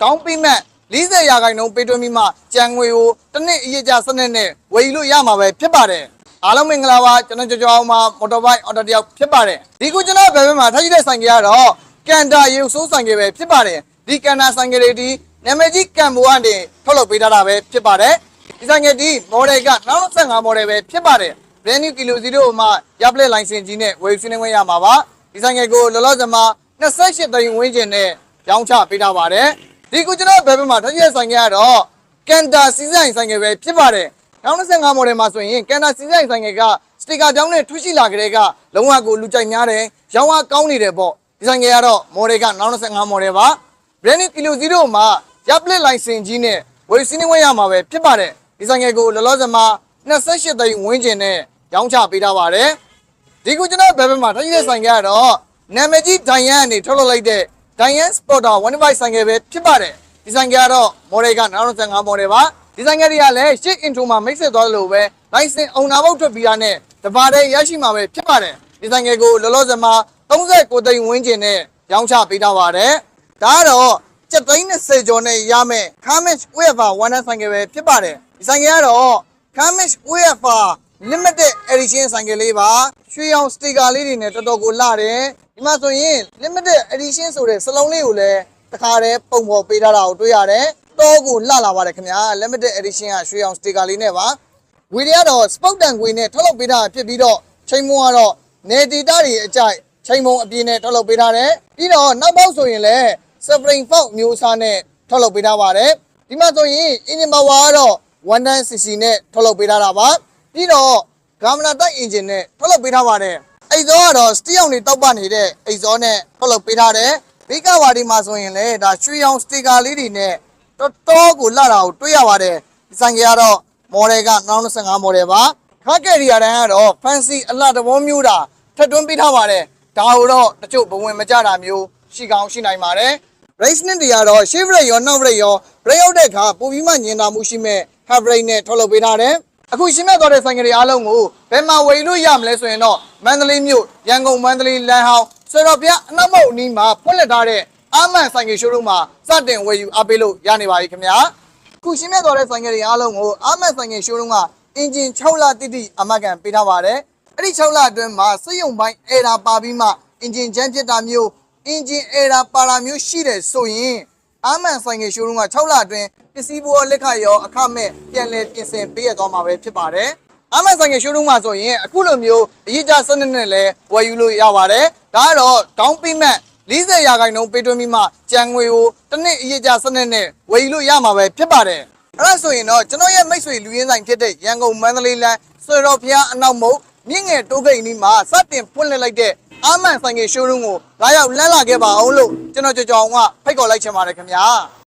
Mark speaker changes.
Speaker 1: ဒေါင်းပေးမဲ့40ရာခိုင်နှုန်းပေးသွင်းပြီးမှကြံငွေကိုတစ်နှစ်အရေးကြစနစ်နဲ့ဝယ်ယူလို့ရမှာပဲဖြစ်ပါတယ်အားလုံးမင်္ဂလာပါကျွန်တော်ကြော်ကြော်အောင်မှာမော်တော်ဘိုက်အော်တိုတယောက်ဖြစ်ပါတယ်ဒီခုကျွန်တော်ဘယ်ဘက်မှာထားရှိတဲ့ဆိုင်ကကတော့ကန်တာရေဆိုးဆိုင်ကပဲဖြစ်ပါတယ်ဒီကန်တာဆိုင်ကလေးဒီနာမည်ကြီးကံဘောကနေထုတ်လုပ်ပေးထားတာပဲဖြစ်ပါတယ်ဒီဆိုင်ကဒီမော်ဒယ်က95မော်ဒယ်ပဲဖြစ်ပါတယ် brand new kilo 0မှာရပ်ပလက်လိုင်စင်ကြီးနဲ့ဝယ်ယူနေဝင်ရမှာပါဒီဆိုင်ကကိုလောလောဆယ်မှာ28သိန်းဝန်းကျင်နဲ့ရောင်းချပေးထားပါတယ် ဒီခုကျွန်တော်ဘယ်ဘက်မှာထားရှိတဲ့ဆိုင်ကကတော့ကန်တာစီဆိုင်ဆိုင်ကပဲဖြစ်ပါတယ်95မော်ဒယ်မှာဆိုရင်ကန်တာစီဆိုင်ဆိုင်ကကစတီကာကြောင်းနဲ့ထွရှိလာကြတဲ့ကလုံးဝကိုလူကြိုက်များတယ်ရောင်းအားကောင်းနေတယ်ပေါ့ဒီဆိုင်ကကတော့မော်ဒယ်က95မော်ဒယ်ပါ brand new kilo 0မှာရပ်ပလက်လိုင်စင်ကြီးနဲ့ဝယ်စီးနေဝင်ရမှာပဲဖြစ်ပါတယ်ဒီဆိုင်ကကိုလောလောဆယ်မှာ28သိန်းဝန်းကျင်နဲ့ရောင်းချပေးထားပါတယ်ဒီခုကျွန်တော်ဘယ်ဘက်မှာထားရှိတဲ့ဆိုင်ကကတော့နာမည်ကြီးဒိုင်ယန်ကနေထုတ်လုပ်လိုက်တဲ့ ဒိုင်ယန်စပေါ်တာ15ဆိုင်ကပဲဖြစ်ပါတယ်ဒီဆိုင်ကကတော့မော်ဒယ်က95မော်ဒယ်ပါဒီဆိုင်ကတွေကလည်းရှစ် intro မှာမိတ်ဆက်သွားလို့ပဲလိုင်စင်အုံနာဘုတ်ထွက်ပြီးတာနဲ့တပါးတည်းရရှိမှာပဲဖြစ်ပါတယ်ဒီဆိုင်ကကိုလောလောဆယ်မှာ39သိန်းဝန်းကျင်နဲ့ရောင်းချပေးထားပါတယ်ဒါကတော့ကျပ်သိန်း30ကျော်နဲ့ရမယ် Kamish UEFA Wonder ဆိုင်ကပဲဖြစ်ပါတယ်ဒီဆိုင်ကကတော့ Kamish UEFA Limited Edition ဆိုင်ကလေးပါရွှေရောင်စတီကာလေးတွေနဲ့တော်တော်ကိုလှတယ် ဒီမှာဆိုရင် Limited Edition ဆိုတဲ့စလုံးလေးကိုလည်းတခါတည်းပုံဖော်ပေးထားတာကိုတွေ့ရတယ်တော့ကိုလှလာပါတယ်ခင်ဗျာ Limited Edition ကရွှေရောင်စတီကာလေးနဲ့ပါဝီတွေကတော့ Spoke တန်ကွေနဲ့ထုတ်လုပ်ပေးထားတာဖြစ်ပြီးတော့ချိန်မုံကတော့နေတီတာတွေအကြိုက်ချိန်မုံအပြည့်နဲ့ထုတ်လုပ်ပေးထားတယ်ပြီးတော့နောက်ပေါက်ဆိုရင်လည်း Spring Fox မျိုးအစားနဲ့ထုတ်လုပ်ပေးထားပါတယ်ဒီမှာဆိုရင် engine power ကတော့ 110cc နဲ့ထုတ်လုပ်ပေးထားတာပါပြီးတော့ Gamma တိုက် engine နဲ့ထုတ်လုပ်ပေးထားပါတယ် အိတ်ဇောကတော့ steel အောင်တွေတောက်ပနေတဲ့အိတ်ဇောနဲ့ထုတ်လုပ်ပေးထားတယ်ဘေးကဝါဒီမှာဆိုရင်လည်းဒါရွှေရောင် sticker လေးတွေနဲ့တော်တော်ကိုလှတာကိုတွေ့ရပါတယ်ဒီဆိုင်ကကတော့ model က2025 model ပါခါကယ်ရီယာတန်းကတော့ fancy အလှတဘောမျိုးတာထပ်တွန်းပေးထားပါတယ်ဒါကိုတော့တချို့ဘဝင်မကြတာမျိုးရှိကောင်းရှိနိုင်ပါတယ် race နဲ့တွေကတော့ shift brake ရော not brake ရော brake ရောက်တဲ့အခါပိုပြီးမှညင်တာမှုရှိမဲ့ half brake နဲ့ထုတ်လုပ်ပေးထားတယ် အခုရှင်းမဲ့သွားတဲ့ဆိုင်ကတွေအားလုံးကိုဘယ်မှာဝယ်လို့ရမလဲဆိုရင်တော့မန္တလေးမြို့ရန်ကုန်မန္တလေးလမ်းဟောင်းဆွေတော်ပြအနောက်မုတ်အနီးမှာဖွင့်လှစ်ထားတဲ့အာမန်ဆိုင်ကရှိုးရုံးမှာစတင်ဝယ်ယူအားပေးလို့ရနေပါပြီခင်ဗျာအခုရှင်းမဲ့သွားတဲ့ဆိုင်ကတွေအားလုံးကိုအာမန်ဆိုင်ကရှိုးရုံးကအင်ဂျင်6လတိတိအမတ်ကန်ပေးထားပါတယ်အဲ့ဒီ6လအတွင်းမှာစက်ရုံပိုင်းအေရာပါပြီးမှအင်ဂျင်ချမ်းဖြစ်တာမျိုးအင်ဂျင်အေရာပါလာမျိုးရှိတယ်ဆိုရင် အာမန်ဆိုင်ကရှိုးရုံးက6လအတွင်းပစ္စည်းဘောလက်ခရောအခမဲ့ပြန်လည်ပြင်ဆင်ပေးရသွားမှာပဲဖြစ်ပါတယ်။အာမန်ဆိုင်ကရှိုးရုံးမှာဆိုရင်အခုလိုမျိုးအရေးကြစနစ်နဲ့လည်းဝယ်ယူလို့ရပါတယ်။ဒါကတော့ဒေါင်းပေးမဲ့40ရာခိုင်နှုန်းပေးသွင်းပြီးမှကြံငွေကိုတစ်နှစ်အရေးကြစနစ်နဲ့ဝယ်ယူလို့ရမှာပဲဖြစ်ပါတယ်။အဲ့ဒါဆိုရင်တော့ကျွန်တော်ရဲ့မိတ်ဆွေလူရင်းဆိုင်ဖြစ်တဲ့ရန်ကုန်မန္တလေးလမ်းဆွေတော်ဖျားအနောက်မုတ်မြင့်ငယ်တိုးဂိတ်နီးမှာစတင်ဖွင့်လှစ်လိုက်တဲ့ အာမန်ဆိုင်ကရှိုးရုံးကိုလာရောက်လမ်းလာခဲ့ပါအောင်လို့ကျွန်တော်ကြော်ကြောင်ကဖိတ်ခေါ်လိုက်ချင်ပါတယ်ခင်ဗျာ။